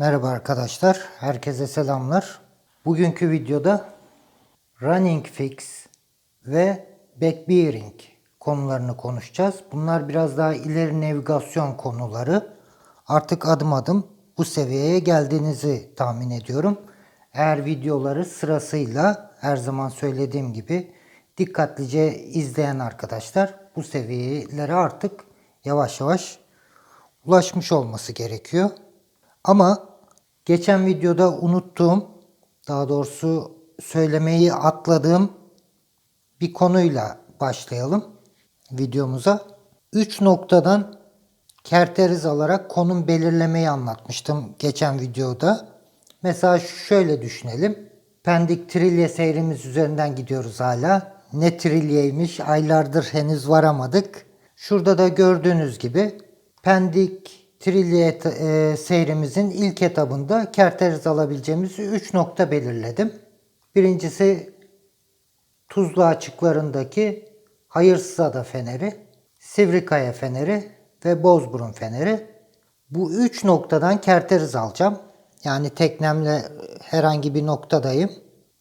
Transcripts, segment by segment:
Merhaba arkadaşlar, herkese selamlar. Bugünkü videoda running fix ve backbearing konularını konuşacağız. Bunlar biraz daha ileri navigasyon konuları. Artık adım adım bu seviyeye geldiğinizi tahmin ediyorum. Eğer videoları sırasıyla her zaman söylediğim gibi dikkatlice izleyen arkadaşlar bu seviyelere artık yavaş yavaş ulaşmış olması gerekiyor. Ama geçen videoda unuttuğum, daha doğrusu söylemeyi atladığım bir konuyla başlayalım videomuza. 3 noktadan kerteriz alarak konum belirlemeyi anlatmıştım geçen videoda. Mesela şöyle düşünelim. Pendik Trilye seyrimiz üzerinden gidiyoruz hala. Ne Trilye'ymiş aylardır henüz varamadık. Şurada da gördüğünüz gibi Pendik Trilye e, seyrimizin ilk etabında kerteriz alabileceğimiz 3 nokta belirledim. Birincisi Tuzla açıklarındaki Hayırsızada Feneri, Sivrikaya Feneri ve Bozburun Feneri. Bu üç noktadan kerteriz alacağım. Yani teknemle herhangi bir noktadayım.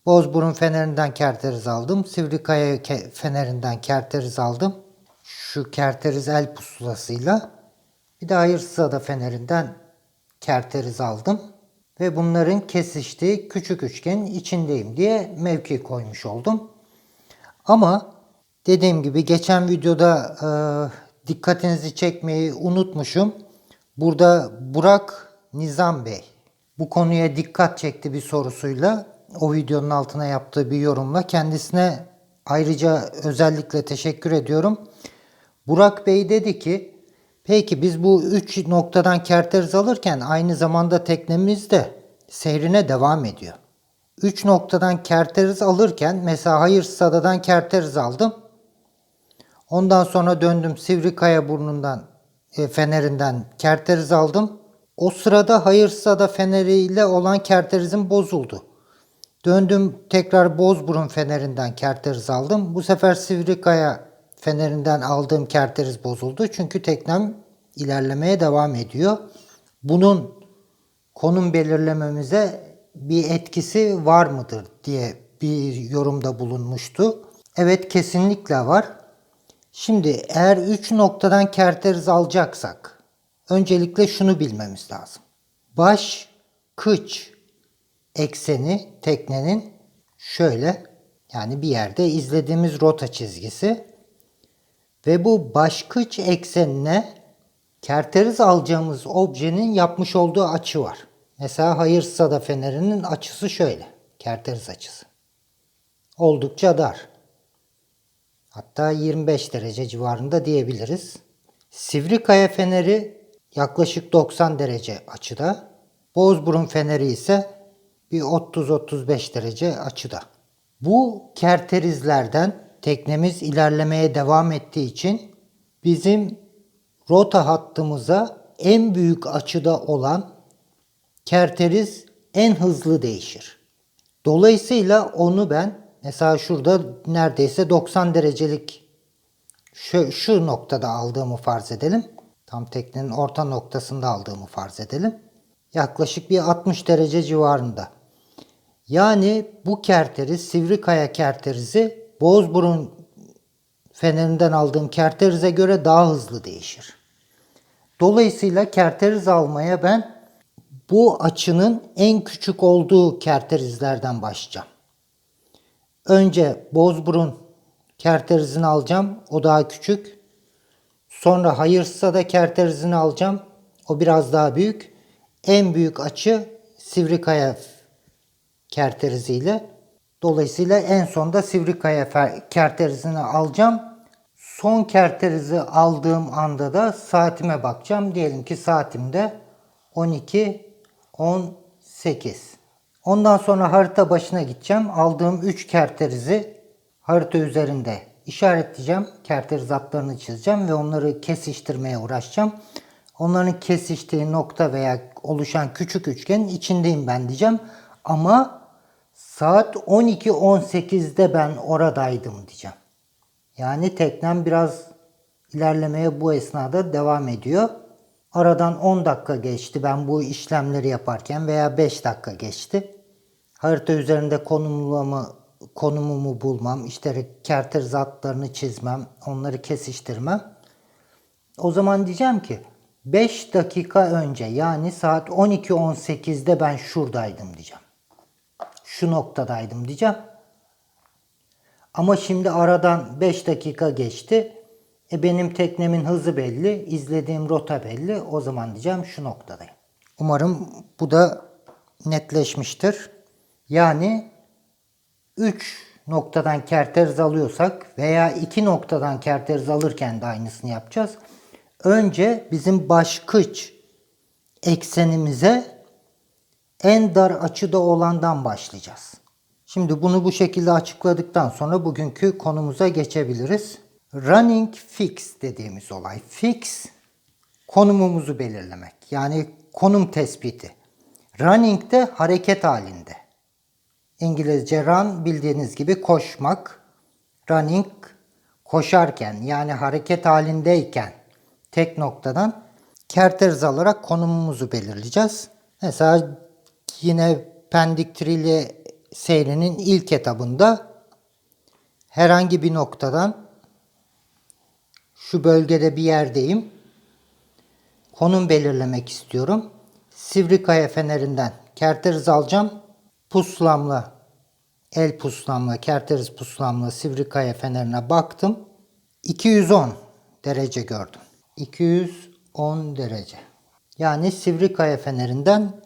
Bozburun Fenerinden kerteriz aldım. Sivrikaya Fenerinden kerteriz aldım. Şu kerteriz el pusulasıyla. Bir de Hayırsızada Fenerinden kerteriz aldım. Ve bunların kesiştiği küçük üçgenin içindeyim diye mevki koymuş oldum. Ama dediğim gibi geçen videoda e, dikkatinizi çekmeyi unutmuşum. Burada Burak Nizam Bey bu konuya dikkat çekti bir sorusuyla. O videonun altına yaptığı bir yorumla kendisine ayrıca özellikle teşekkür ediyorum. Burak Bey dedi ki peki biz bu 3 noktadan kerteriz alırken aynı zamanda teknemiz de seyrine devam ediyor. 3 noktadan kerteriz alırken mesela Hayırsadadan kerteriz aldım. Ondan sonra döndüm Sivrikaya burnundan e, fenerinden kerteriz aldım. O sırada Hayırsada feneriyle olan kerterizim bozuldu. Döndüm tekrar Bozburun fenerinden kerteriz aldım. Bu sefer Sivrikaya fenerinden aldığım kerteriz bozuldu. Çünkü teknem ilerlemeye devam ediyor. Bunun konum belirlememize bir etkisi var mıdır diye bir yorumda bulunmuştu. Evet kesinlikle var. Şimdi eğer 3 noktadan kerteriz alacaksak öncelikle şunu bilmemiz lazım. Baş kıç ekseni teknenin şöyle yani bir yerde izlediğimiz rota çizgisi ve bu baş kıç eksenine kerteriz alacağımız objenin yapmış olduğu açı var. Mesela Hayırsada fenerinin açısı şöyle. Kerteriz açısı. Oldukça dar. Hatta 25 derece civarında diyebiliriz. Sivrikaya feneri yaklaşık 90 derece açıda. Bozburun feneri ise bir 30-35 derece açıda. Bu kerterizlerden teknemiz ilerlemeye devam ettiği için bizim rota hattımıza en büyük açıda olan kerteriz en hızlı değişir. Dolayısıyla onu ben mesela şurada neredeyse 90 derecelik şu, şu noktada aldığımı farz edelim. Tam teknenin orta noktasında aldığımı farz edelim. Yaklaşık bir 60 derece civarında. Yani bu kerteriz, Sivrikaya kerterizi Bozburun fenerinden aldığım kerterize göre daha hızlı değişir. Dolayısıyla kerteriz almaya ben bu açının en küçük olduğu kerterizlerden başlayacağım. Önce Bozburun kerterizini alacağım. O daha küçük. Sonra Hayırsız'a da kerterizini alacağım. O biraz daha büyük. En büyük açı Sivrikaya kerteriziyle. Dolayısıyla en sonda Sivrikaya kerterizini alacağım. Son kerterizi aldığım anda da saatime bakacağım. Diyelim ki saatimde 12 18. Ondan sonra harita başına gideceğim. Aldığım 3 kerterizi harita üzerinde işaretleyeceğim. Kerteriz hatlarını çizeceğim ve onları kesiştirmeye uğraşacağım. Onların kesiştiği nokta veya oluşan küçük üçgenin içindeyim ben diyeceğim. Ama saat 12.18'de ben oradaydım diyeceğim. Yani teknem biraz ilerlemeye bu esnada devam ediyor. Aradan 10 dakika geçti ben bu işlemleri yaparken veya 5 dakika geçti. Harita üzerinde konumlamı, konumumu bulmam, işte kerter zatlarını çizmem, onları kesiştirmem. O zaman diyeceğim ki 5 dakika önce yani saat 12.18'de ben şuradaydım diyeceğim. Şu noktadaydım diyeceğim. Ama şimdi aradan 5 dakika geçti. E benim teknemin hızı belli, izlediğim rota belli. O zaman diyeceğim şu noktadayım. Umarım bu da netleşmiştir. Yani 3 noktadan kerteriz alıyorsak veya 2 noktadan kerteriz alırken de aynısını yapacağız. Önce bizim başkıç eksenimize en dar açıda olandan başlayacağız. Şimdi bunu bu şekilde açıkladıktan sonra bugünkü konumuza geçebiliriz. Running fix dediğimiz olay. Fix konumumuzu belirlemek. Yani konum tespiti. Running de hareket halinde. İngilizce run bildiğiniz gibi koşmak. Running koşarken yani hareket halindeyken tek noktadan kerteriz alarak konumumuzu belirleyeceğiz. Mesela yine Pendik Trilye seyrinin ilk etabında herhangi bir noktadan şu bölgede bir yerdeyim. Konum belirlemek istiyorum. Sivrikaya fenerinden kerteriz alacağım. Puslamla, el puslamla, kerteriz puslamla Sivrikaya fenerine baktım. 210 derece gördüm. 210 derece. Yani Sivrikaya fenerinden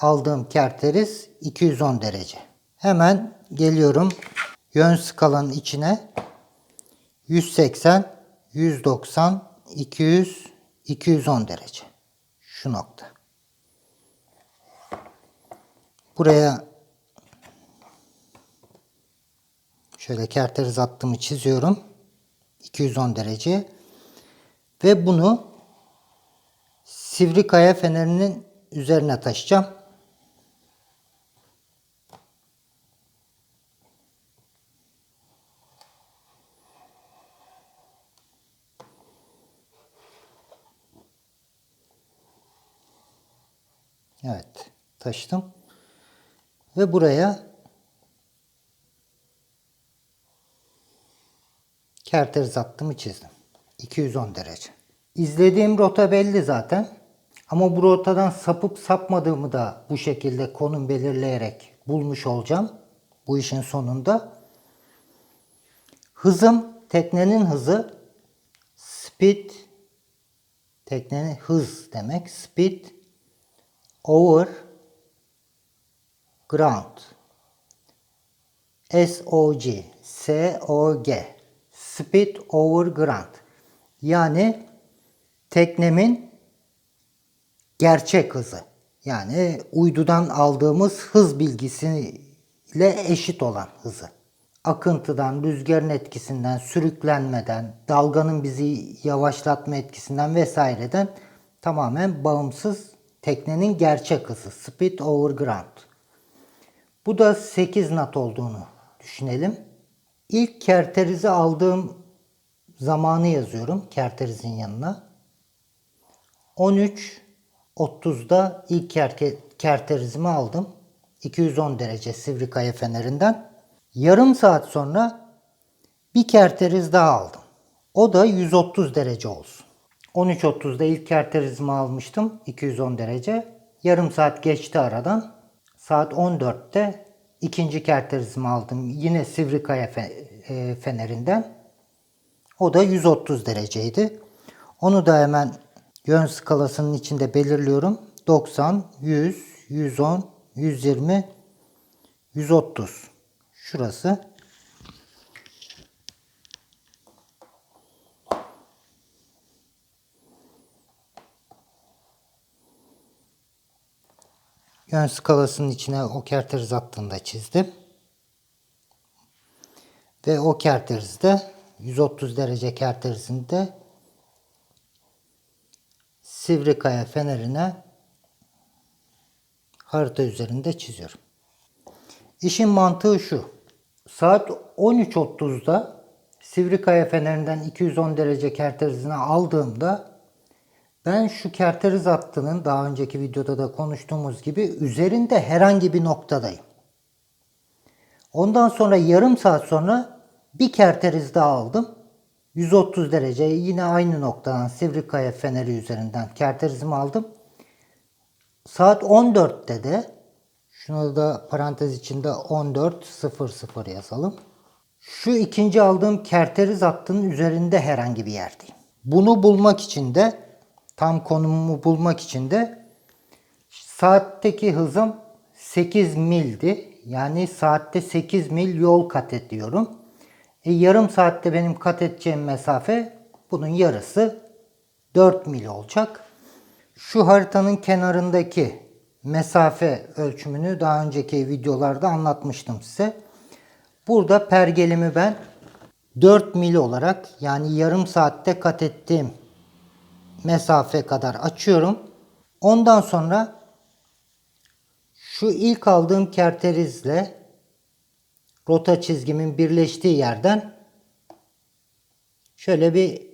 aldığım kerteriz 210 derece. Hemen geliyorum yön skalanın içine 180, 190, 200, 210 derece. Şu nokta. Buraya şöyle kerteriz attığımı çiziyorum. 210 derece. Ve bunu sivri kaya fenerinin üzerine taşıyacağım. Evet, taşıdım. Ve buraya kerteriz attımı çizdim. 210 derece. İzlediğim rota belli zaten. Ama bu rotadan sapıp sapmadığımı da bu şekilde konum belirleyerek bulmuş olacağım. Bu işin sonunda. Hızım, teknenin hızı speed, teknenin hız demek. Speed over ground. S-O-G, S-O-G. Speed over ground. Yani teknemin gerçek hızı. Yani uydudan aldığımız hız bilgisiyle eşit olan hızı. Akıntıdan, rüzgarın etkisinden, sürüklenmeden, dalganın bizi yavaşlatma etkisinden vesaireden tamamen bağımsız teknenin gerçek hızı. Speed over ground. Bu da 8 knot olduğunu düşünelim. İlk kerterizi aldığım zamanı yazıyorum kerterizin yanına. 13.30'da ilk kerke, kerterizimi aldım. 210 derece sivri kaya fenerinden. Yarım saat sonra bir kerteriz daha aldım. O da 130 derece olsun. 13.30'da ilk kerterizimi almıştım. 210 derece. Yarım saat geçti aradan. Saat 14'te ikinci kerterizimi aldım. Yine Sivrikaya fe- fenerinden. O da 130 dereceydi. Onu da hemen yön skalasının içinde belirliyorum. 90, 100, 110, 120, 130. Şurası. Yön skalasının içine o kerteriz attığında çizdim. Ve o kerterizde 130 derece kerterizinde Sivrikaya fenerine harita üzerinde çiziyorum. İşin mantığı şu. Saat 13.30'da Sivrikaya fenerinden 210 derece kerterizini aldığımda Ben şu kerteriz hattının daha önceki videoda da konuştuğumuz gibi üzerinde herhangi bir noktadayım. Ondan sonra yarım saat sonra bir kerteriz daha aldım. 130 derece yine aynı noktadan Sivrikaya feneri üzerinden kerterizimi aldım. Saat 14'te de şunu da parantez içinde 14.00 yazalım. Şu ikinci aldığım kerteriz hattının üzerinde herhangi bir yerdeyim. Bunu bulmak için de tam konumumu bulmak için de saatteki hızım 8 mildi. Yani saatte 8 mil yol kat ediyorum. E, yarım saatte benim kat edeceğim mesafe bunun yarısı 4 mil olacak. Şu haritanın kenarındaki mesafe ölçümünü daha önceki videolarda anlatmıştım size. Burada pergelimi ben 4 mil olarak yani yarım saatte kat ettiğim mesafe kadar açıyorum. Ondan sonra şu ilk aldığım kerterizle rota çizgimin birleştiği yerden şöyle bir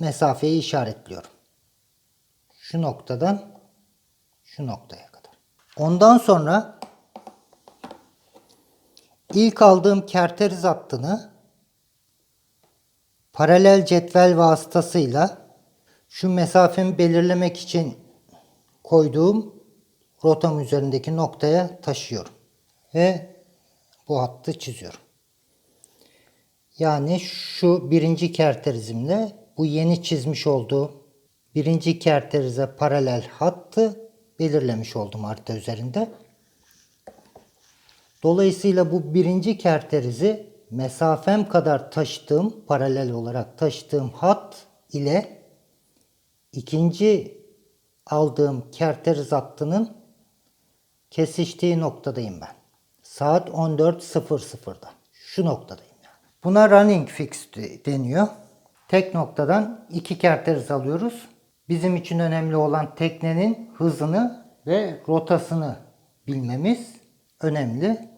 mesafeyi işaretliyorum. Şu noktadan şu noktaya kadar. Ondan sonra ilk aldığım kerteriz hattını paralel cetvel vasıtasıyla şu mesafemi belirlemek için koyduğum rotam üzerindeki noktaya taşıyorum. Ve bu hattı çiziyorum. Yani şu birinci kerterizimle bu yeni çizmiş olduğum birinci kerterize paralel hattı belirlemiş oldum harita üzerinde. Dolayısıyla bu birinci kerterizi mesafem kadar taşıdığım, paralel olarak taşıdığım hat ile ikinci aldığım kerteriz hattının kesiştiği noktadayım ben. Saat 14.00'da. Şu noktadayım yani. Buna running fix de- deniyor. Tek noktadan iki kerteriz alıyoruz. Bizim için önemli olan teknenin hızını ve rotasını bilmemiz önemli.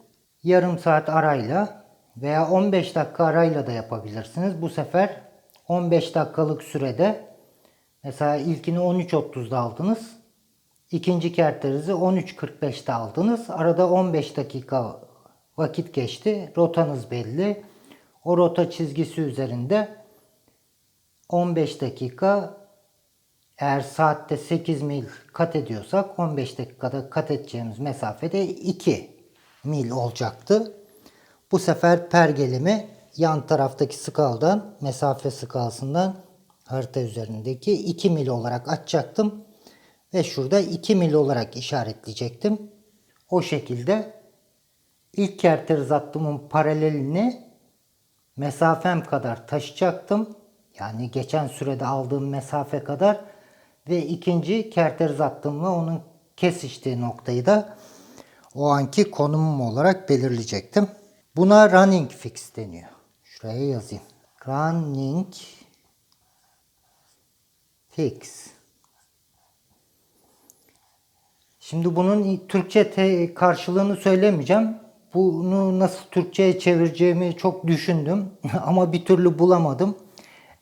Yarım saat arayla veya 15 dakika arayla da yapabilirsiniz. Bu sefer 15 dakikalık sürede mesela ilkini 13.30'da aldınız. İkinci kerterizi 13.45'te aldınız. Arada 15 dakika vakit geçti. Rotanız belli. O rota çizgisi üzerinde 15 dakika eğer saatte 8 mil kat ediyorsak 15 dakikada kat edeceğimiz mesafede 2 mil olacaktı. Bu sefer pergelimi yan taraftaki skaldan, mesafe skalsından harita üzerindeki 2 mil olarak açacaktım. Ve şurada 2 mil olarak işaretleyecektim. O şekilde ilk kerteriz hattımın paralelini mesafem kadar taşıyacaktım. Yani geçen sürede aldığım mesafe kadar ve ikinci kerteriz hattımla onun kesiştiği noktayı da o anki konumum olarak belirleyecektim. Buna running fix deniyor. Şuraya yazayım. Running fix. Şimdi bunun Türkçe karşılığını söylemeyeceğim. Bunu nasıl Türkçe'ye çevireceğimi çok düşündüm ama bir türlü bulamadım.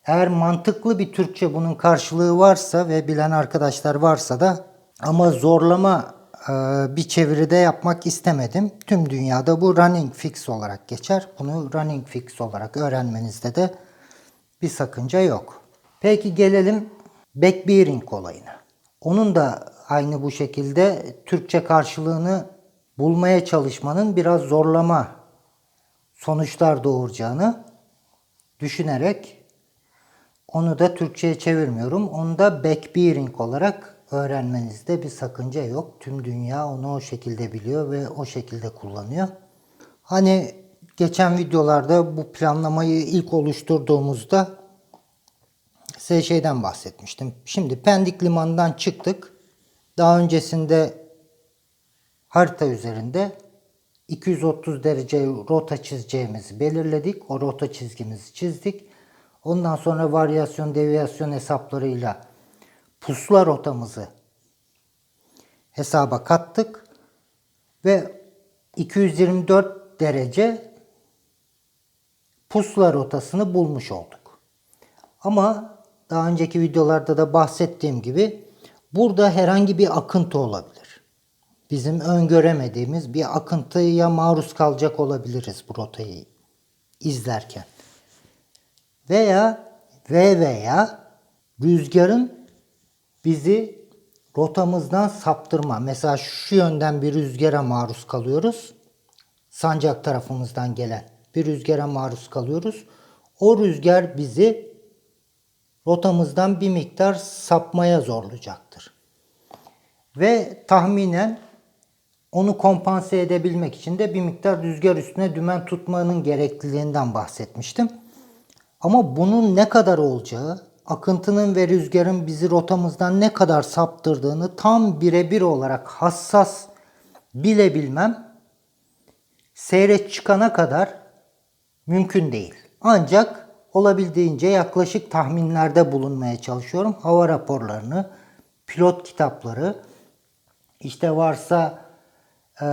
Eğer mantıklı bir Türkçe bunun karşılığı varsa ve bilen arkadaşlar varsa da ama zorlama e, bir çeviride yapmak istemedim. Tüm dünyada bu running fix olarak geçer. Bunu running fix olarak öğrenmenizde de bir sakınca yok. Peki gelelim back bearing olayına. Onun da aynı bu şekilde Türkçe karşılığını bulmaya çalışmanın biraz zorlama sonuçlar doğuracağını düşünerek onu da Türkçe'ye çevirmiyorum. Onu da back bearing olarak öğrenmenizde bir sakınca yok. Tüm dünya onu o şekilde biliyor ve o şekilde kullanıyor. Hani geçen videolarda bu planlamayı ilk oluşturduğumuzda size şeyden bahsetmiştim. Şimdi Pendik Limanı'ndan çıktık. Daha öncesinde harita üzerinde 230 derece rota çizeceğimizi belirledik. O rota çizgimizi çizdik. Ondan sonra varyasyon deviyasyon hesaplarıyla pusula rotamızı hesaba kattık ve 224 derece pusula rotasını bulmuş olduk. Ama daha önceki videolarda da bahsettiğim gibi burada herhangi bir akıntı olabilir. Bizim öngöremediğimiz bir akıntıya maruz kalacak olabiliriz bu rotayı izlerken. Veya ve veya rüzgarın bizi rotamızdan saptırma. Mesela şu yönden bir rüzgara maruz kalıyoruz. Sancak tarafımızdan gelen bir rüzgara maruz kalıyoruz. O rüzgar bizi rotamızdan bir miktar sapmaya zorlayacaktır. Ve tahminen onu kompanse edebilmek için de bir miktar rüzgar üstüne dümen tutmanın gerekliliğinden bahsetmiştim. Ama bunun ne kadar olacağı, akıntının ve rüzgarın bizi rotamızdan ne kadar saptırdığını tam birebir olarak hassas bilebilmem seyret çıkana kadar mümkün değil. Ancak olabildiğince yaklaşık tahminlerde bulunmaya çalışıyorum. Hava raporlarını, pilot kitapları, işte varsa e,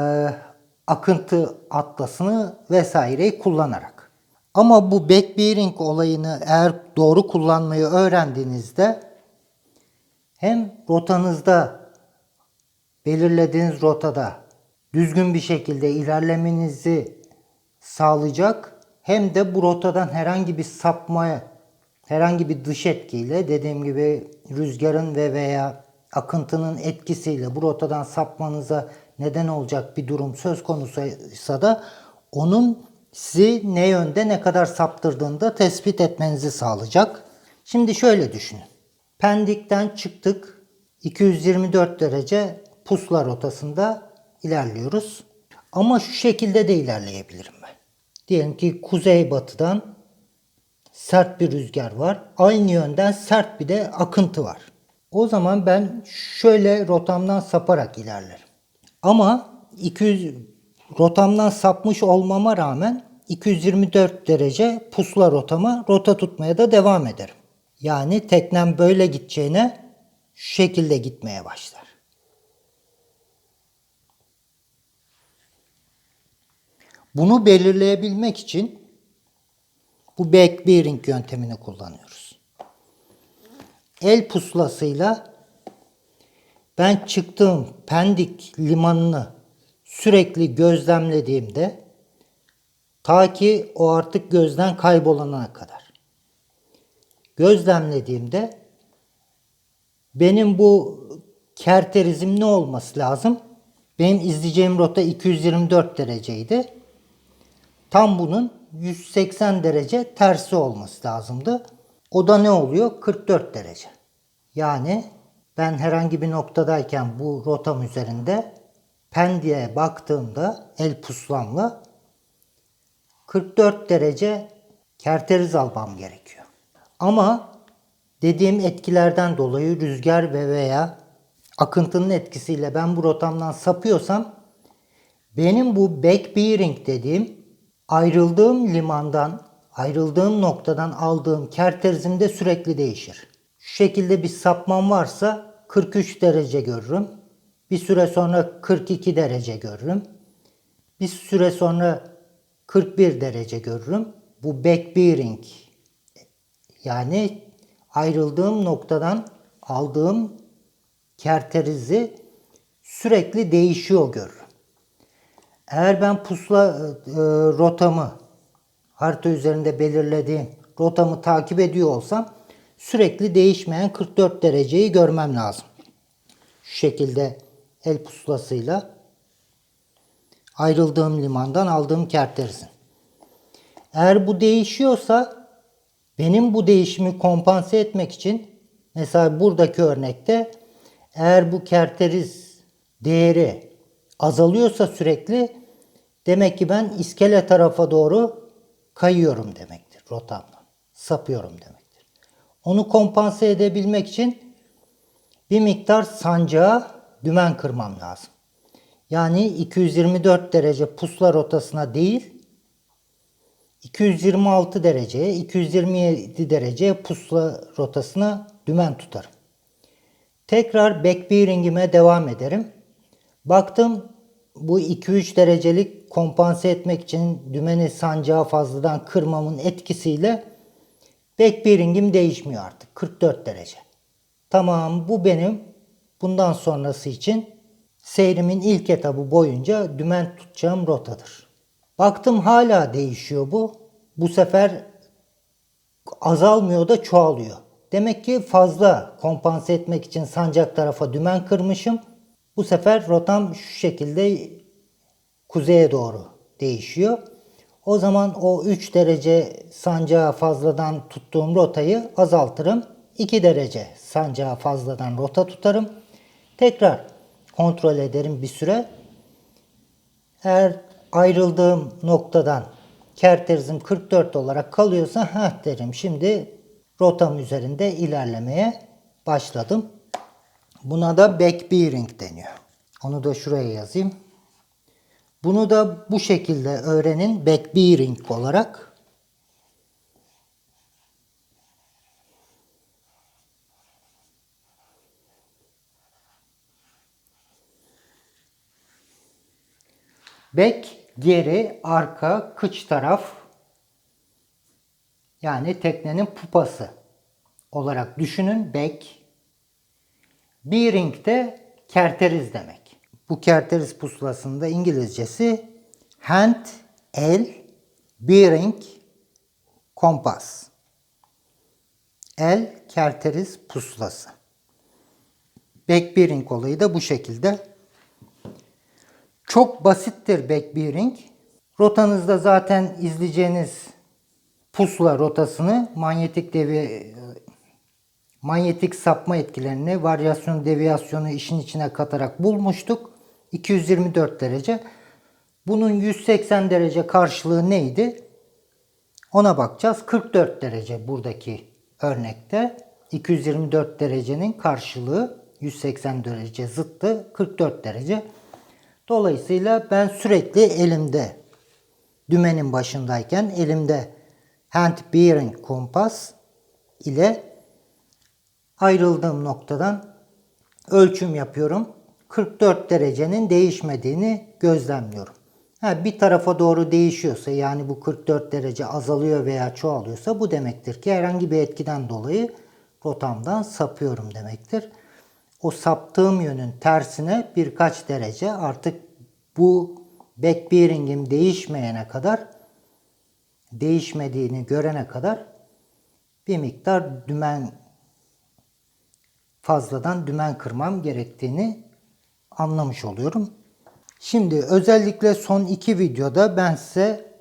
akıntı atlasını vesaireyi kullanarak. Ama bu backbearing olayını eğer doğru kullanmayı öğrendiğinizde hem rotanızda belirlediğiniz rotada düzgün bir şekilde ilerlemenizi sağlayacak hem de bu rotadan herhangi bir sapmaya, herhangi bir dış etkiyle dediğim gibi rüzgarın ve veya akıntının etkisiyle bu rotadan sapmanıza neden olacak bir durum söz konusuysa da onun sizi ne yönde ne kadar saptırdığını da tespit etmenizi sağlayacak. Şimdi şöyle düşünün. Pendik'ten çıktık. 224 derece pusula rotasında ilerliyoruz. Ama şu şekilde de ilerleyebilirim. Diyelim ki kuzey-batıdan sert bir rüzgar var. Aynı yönden sert bir de akıntı var. O zaman ben şöyle rotamdan saparak ilerlerim. Ama 200 rotamdan sapmış olmama rağmen 224 derece pusula rotama rota tutmaya da devam ederim. Yani teknem böyle gideceğine şu şekilde gitmeye başlar. Bunu belirleyebilmek için bu back bearing yöntemini kullanıyoruz. El pusulasıyla ben çıktığım Pendik limanını sürekli gözlemlediğimde ta ki o artık gözden kaybolana kadar gözlemlediğimde benim bu kerterizm ne olması lazım? Benim izleyeceğim rota 224 dereceydi. Tam bunun 180 derece tersi olması lazımdı. O da ne oluyor? 44 derece. Yani ben herhangi bir noktadayken bu rotam üzerinde Pendik'e baktığımda el puslamla 44 derece kerteriz almam gerekiyor. Ama dediğim etkilerden dolayı rüzgar ve veya akıntının etkisiyle ben bu rotamdan sapıyorsam benim bu back bearing dediğim ayrıldığım limandan, ayrıldığım noktadan aldığım kerterizimde sürekli değişir. Şu şekilde bir sapmam varsa 43 derece görürüm. Bir süre sonra 42 derece görürüm. Bir süre sonra 41 derece görürüm. Bu back bearing yani ayrıldığım noktadan aldığım kerterizi sürekli değişiyor görürüm. Eğer ben pusula e, rotamı harita üzerinde belirlediğim rotamı takip ediyor olsam sürekli değişmeyen 44 dereceyi görmem lazım. Şu şekilde el pusulasıyla ayrıldığım limandan aldığım kerterizin. Eğer bu değişiyorsa benim bu değişimi kompanse etmek için mesela buradaki örnekte eğer bu kerteriz değeri azalıyorsa sürekli demek ki ben iskele tarafa doğru kayıyorum demektir rotamdan. Sapıyorum demektir. Onu kompanse edebilmek için bir miktar sancağa dümen kırmam lazım. Yani 224 derece pusula rotasına değil 226 dereceye 227 dereceye pusula rotasına dümen tutarım. Tekrar back bearing'ime devam ederim. Baktım bu 2-3 derecelik kompanse etmek için dümeni sancağı fazladan kırmamın etkisiyle Back bearing'im değişmiyor artık. 44 derece. Tamam bu benim bundan sonrası için seyrimin ilk etabı boyunca dümen tutacağım rotadır. Baktım hala değişiyor bu. Bu sefer azalmıyor da çoğalıyor. Demek ki fazla kompanse etmek için sancak tarafa dümen kırmışım. Bu sefer rotam şu şekilde kuzeye doğru değişiyor. O zaman o 3 derece sancağı fazladan tuttuğum rotayı azaltırım. 2 derece sancağı fazladan rota tutarım. Tekrar kontrol ederim bir süre. Eğer ayrıldığım noktadan kerterizim 44 olarak kalıyorsa ha derim şimdi rotam üzerinde ilerlemeye başladım. Buna da back bearing deniyor. Onu da şuraya yazayım. Bunu da bu şekilde öğrenin back bearing olarak. Back geri, arka, kıç taraf yani teknenin pupası olarak düşünün back. Bearing de kerteriz demek. Bu kerteriz pusulasında İngilizcesi hand, el, bearing, kompas. El kerteriz pusulası. Back bearing olayı da bu şekilde. Çok basittir back bearing. Rotanızda zaten izleyeceğiniz pusula rotasını manyetik devi manyetik sapma etkilerini, varyasyon deviyasyonu işin içine katarak bulmuştuk. 224 derece. Bunun 180 derece karşılığı neydi? Ona bakacağız. 44 derece buradaki örnekte. 224 derecenin karşılığı 180 derece zıttı 44 derece. Dolayısıyla ben sürekli elimde dümenin başındayken elimde hand bearing kompas ile ayrıldığım noktadan ölçüm yapıyorum. 44 derecenin değişmediğini gözlemliyorum. Ha, bir tarafa doğru değişiyorsa yani bu 44 derece azalıyor veya çoğalıyorsa bu demektir ki herhangi bir etkiden dolayı rotamdan sapıyorum demektir. O saptığım yönün tersine birkaç derece artık bu back bearing'im değişmeyene kadar değişmediğini görene kadar bir miktar dümen fazladan dümen kırmam gerektiğini anlamış oluyorum. Şimdi özellikle son iki videoda ben size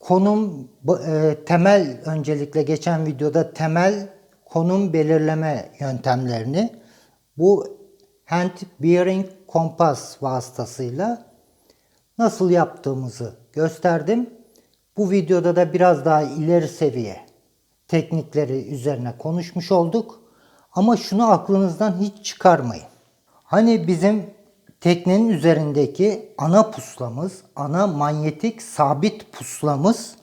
konum e, temel öncelikle geçen videoda temel konum belirleme yöntemlerini bu hand bearing kompas vasıtasıyla nasıl yaptığımızı gösterdim. Bu videoda da biraz daha ileri seviye teknikleri üzerine konuşmuş olduk. Ama şunu aklınızdan hiç çıkarmayın. Hani bizim teknenin üzerindeki ana puslamız, ana manyetik sabit puslamız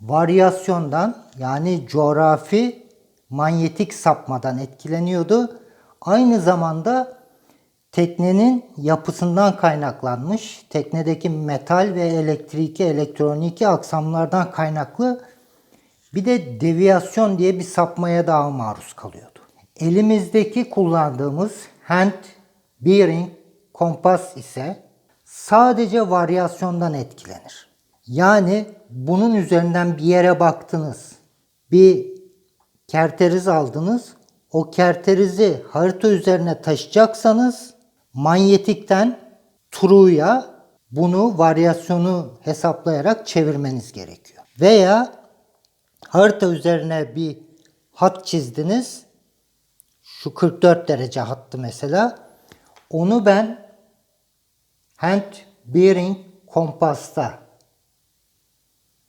varyasyondan yani coğrafi manyetik sapmadan etkileniyordu. Aynı zamanda teknenin yapısından kaynaklanmış, teknedeki metal ve elektriki, elektroniki aksamlardan kaynaklı bir de deviyasyon diye bir sapmaya daha maruz kalıyordu. Elimizdeki kullandığımız hand bearing kompas ise sadece varyasyondan etkilenir. Yani bunun üzerinden bir yere baktınız. Bir kerteriz aldınız. O kerterizi harita üzerine taşıyacaksanız manyetikten true'ya bunu varyasyonu hesaplayarak çevirmeniz gerekiyor. Veya harita üzerine bir hat çizdiniz. Şu 44 derece hattı mesela. Onu ben hand bearing kompasta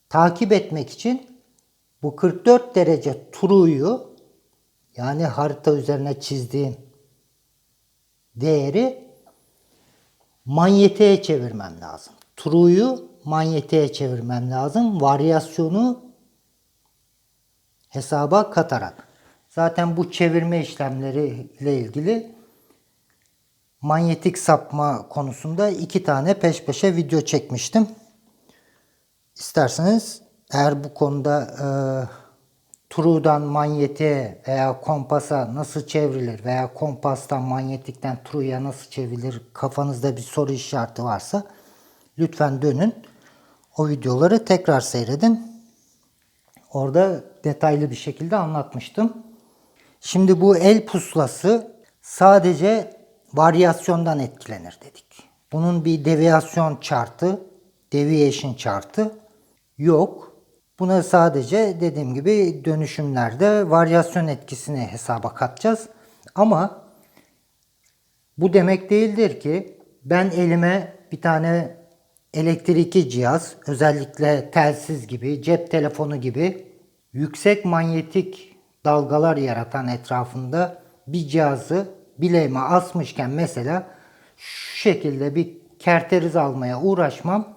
takip etmek için bu 44 derece true'yu yani harita üzerine çizdiğim değeri manyetiğe çevirmem lazım. True'yu manyetiğe çevirmem lazım. Varyasyonu hesaba katarak. Zaten bu çevirme işlemleri ile ilgili manyetik sapma konusunda iki tane peş peşe video çekmiştim. İsterseniz eğer bu konuda e, True'dan manyetiğe veya kompasa nasıl çevrilir veya kompastan manyetikten True'ya nasıl çevrilir kafanızda bir soru işareti varsa lütfen dönün. O videoları tekrar seyredin. Orada detaylı bir şekilde anlatmıştım. Şimdi bu el pusulası sadece varyasyondan etkilenir dedik. Bunun bir deviyasyon chartı, deviation chartı yok. Buna sadece dediğim gibi dönüşümlerde varyasyon etkisini hesaba katacağız. Ama bu demek değildir ki ben elime bir tane elektrikli cihaz, özellikle telsiz gibi, cep telefonu gibi yüksek manyetik dalgalar yaratan etrafında bir cihazı bileğime asmışken mesela şu şekilde bir kerteriz almaya uğraşmam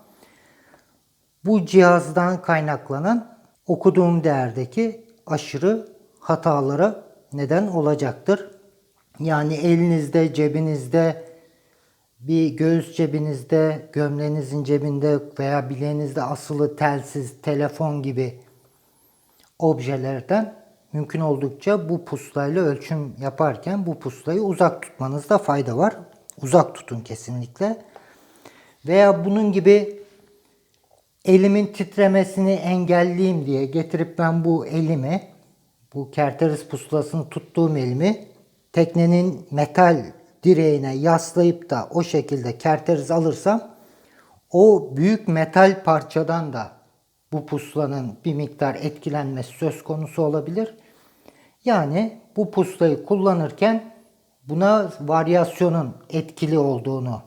bu cihazdan kaynaklanan okuduğum değerdeki aşırı hatalara neden olacaktır. Yani elinizde, cebinizde, bir göğüs cebinizde, gömleğinizin cebinde veya bileğinizde asılı telsiz, telefon gibi objelerden mümkün oldukça bu pusulayla ölçüm yaparken bu pusulayı uzak tutmanızda fayda var. Uzak tutun kesinlikle. Veya bunun gibi elimin titremesini engelleyeyim diye getirip ben bu elimi, bu kerteriz pusulasını tuttuğum elimi teknenin metal direğine yaslayıp da o şekilde kerteriz alırsam o büyük metal parçadan da bu pusulanın bir miktar etkilenmesi söz konusu olabilir. Yani bu pusulayı kullanırken buna varyasyonun etkili olduğunu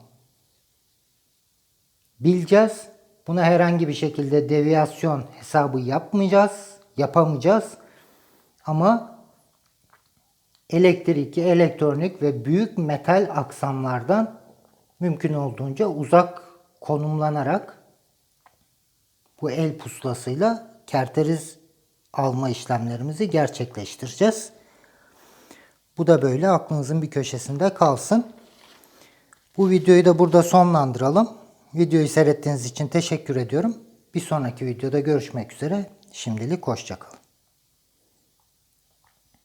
bileceğiz. Buna herhangi bir şekilde deviyasyon hesabı yapmayacağız, yapamayacağız. Ama elektrikli, elektronik ve büyük metal aksamlardan mümkün olduğunca uzak konumlanarak bu el pusulasıyla kerteriz alma işlemlerimizi gerçekleştireceğiz. Bu da böyle aklınızın bir köşesinde kalsın. Bu videoyu da burada sonlandıralım. Videoyu seyrettiğiniz için teşekkür ediyorum. Bir sonraki videoda görüşmek üzere. Şimdilik hoşçakalın.